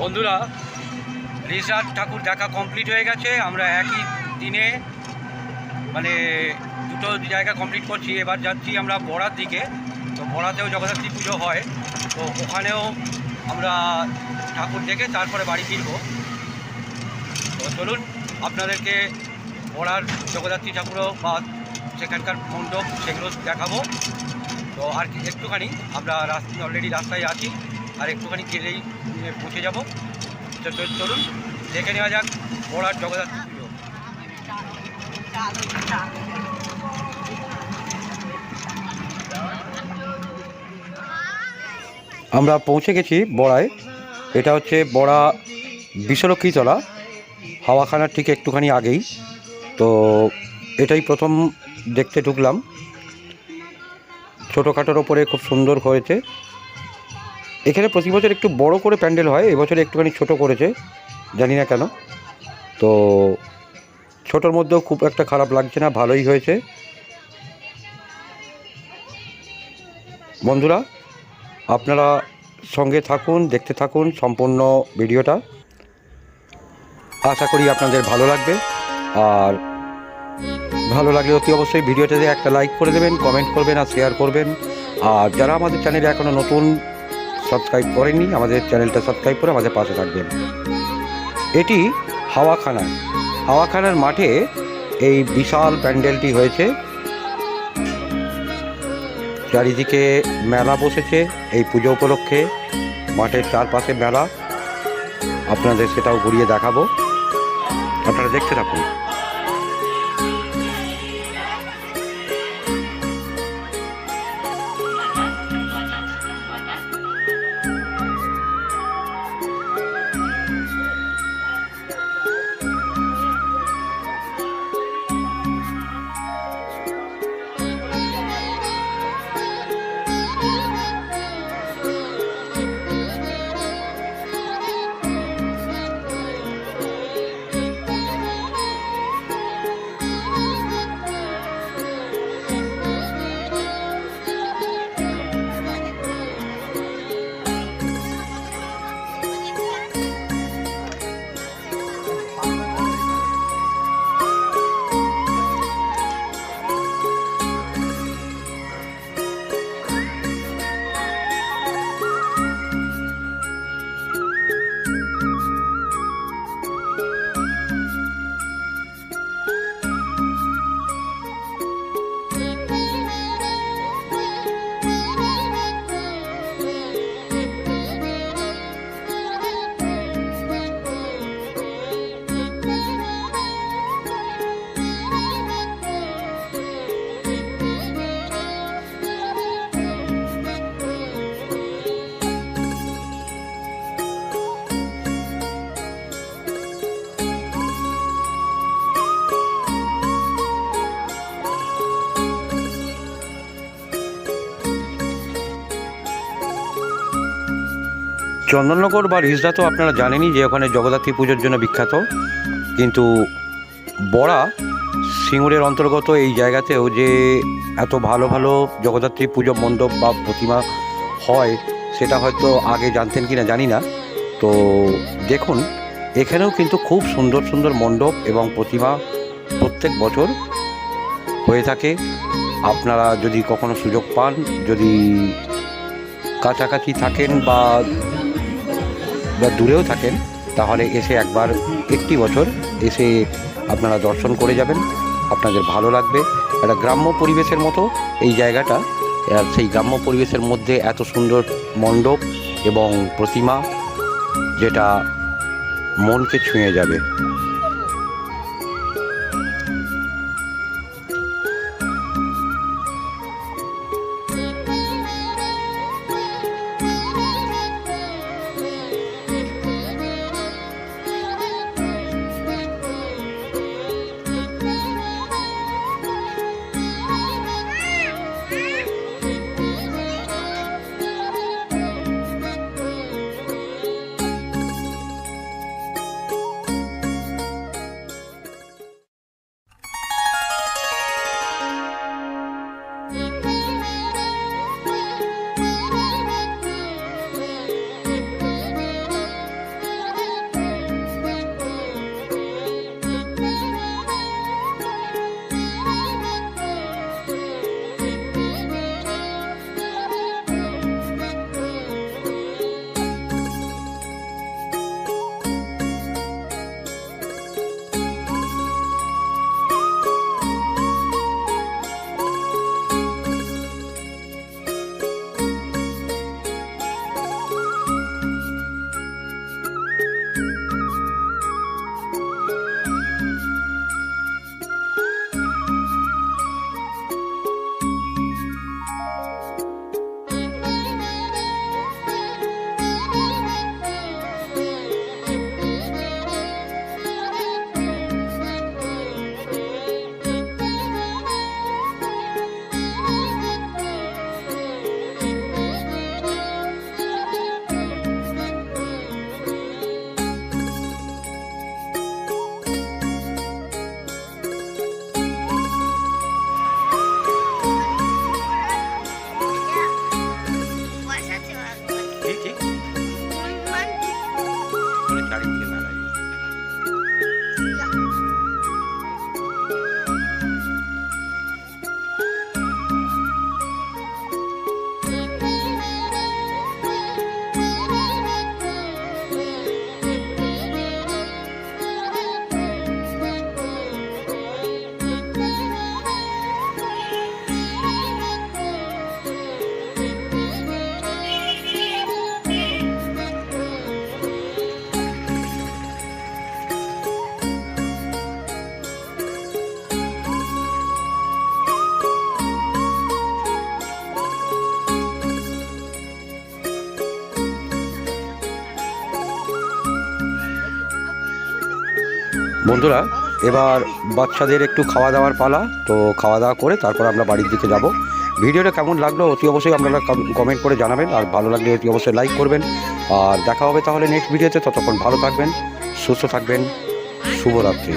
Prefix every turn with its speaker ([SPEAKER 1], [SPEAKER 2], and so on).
[SPEAKER 1] বন্ধুরা রিসার্চ ঠাকুর দেখা কমপ্লিট হয়ে গেছে। আমরা একই দিনে মানে দুটো জায়গা কমপ্লিট করছি। এবার যাচ্ছি আমরা বড়ার দিকে। তো বড়াতেও জগদ্ধাত্রী পুজো হয়। তো ওখানেও আমরা ঠাকুর দেখে তারপরে বাড়ি ফিরবো। তো চলুন, আপনাদেরকে বড়ার জগদ্ধাত্রী ঠাকুরও বা সেখানকার মণ্ডপ সেগুলো দেখাবো। তো আর একটুখানি, আমরা অলরেডি রাস্তায় আছি। আর একটুখানি গেলেই পৌঁছে যাব। চলুন, দেখে নেওয়া যাক বড়ার জগদ্ধাত্রী পুজো আমরা পৌঁছে গেছি বড়ায়। এটা হচ্ছে বড়া বিশ্বলক্ষ্মীতলা হাওয়াখানার ঠিক একটুখানি আগেই। তো, এটাই প্রথম দেখতে ঢুকলাম। ছোটোখাটোর ওপরে খুব সুন্দর হয়েছে। এখানে প্রতি বছর একটু বড় করে প্যান্ডেল হয়, এবছর একটুখানি ছোট করেছে, জানি না কেন। তো ছোটোর মধ্যেও খুব একটা খারাপ লাগছে না, ভালোই হয়েছে। বন্ধুরা, আপনারা সঙ্গে থাকুন, দেখতে থাকুন সম্পূর্ণ ভিডিওটা। আশা করি আপনাদের ভালো লাগবে। আর ভালো লাগলে অতি অবশ্যই ভিডিওটাতে একটা লাইক করে দেবেন, কমেন্ট করবেন আর শেয়ার করবেন। আর যারা আমাদের চ্যানেলে এখনও নতুন সাবস্ক্রাইব করেননি, আমাদের চ্যানেলটা সাবস্ক্রাইব করে আমাদের পাশে থাকবেন। এটি হাওয়াখানা। হাওয়াখানার মাঠে এই বিশাল প্যান্ডেলটি হয়েছে। চারিদিকে মেলা বসেছে, এই পুজো উপলক্ষে। মাঠের চারপাশে মেলা। আপনাদের সেটাও ঘুরিয়ে দেখাবো। আপনারা দেখতে থাকুন। চন্দননগর বা রিজদা তো আপনারা জানেনই যে ওখানে জগদ্ধাত্রী পুজোর জন্য বিখ্যাত। কিন্তু বড়া সিঙ্গুরের অন্তর্গত এই জায়গাতেও যে এত ভালো ভালো জগদ্ধাত্রী পুজো মণ্ডপ বা প্রতিমা হয়, সেটা হয়তো আগে জানতেন কি না জানি না। তো দেখুন, এখানেও কিন্তু খুব সুন্দর সুন্দর মণ্ডপ এবং প্রতিমা প্রত্যেক বছর হয়ে থাকে। আপনারা যদি কখনো সুযোগ পান, যদি কাছাকাছি থাকেন বা বা দূরেও থাকেন, তাহলে এসে একবার একটি বছর এসে আপনারা দর্শন করে যাবেন। আপনাদের ভালো লাগবে। একটা গ্রাম্য পরিবেশের মতো এই জায়গাটা, আর সেই গ্রাম্য পরিবেশের মধ্যে এত সুন্দর মণ্ডপ এবং প্রতিমা, যেটা মনকে ছুঁয়ে যাবে। 停 বন্ধুরা, এবার বাচ্চাদের একটু খাওয়া দাওয়ার পালা, তো খাওয়া দাওয়া করে তারপর আমরা বাড়ির দিকে যাব। ভিডিওটা কেমন লাগল অতি অবশ্যই আপনারা কমেন্ট করে জানাবেন, আর ভালো লাগলে অতি অবশ্যই লাইক করবেন। আর দেখা হবে তাহলে নেক্সট ভিডিওতে ততক্ষণ ভালো থাকবেন, সুস্থ থাকবেন, শুভরাত্রি।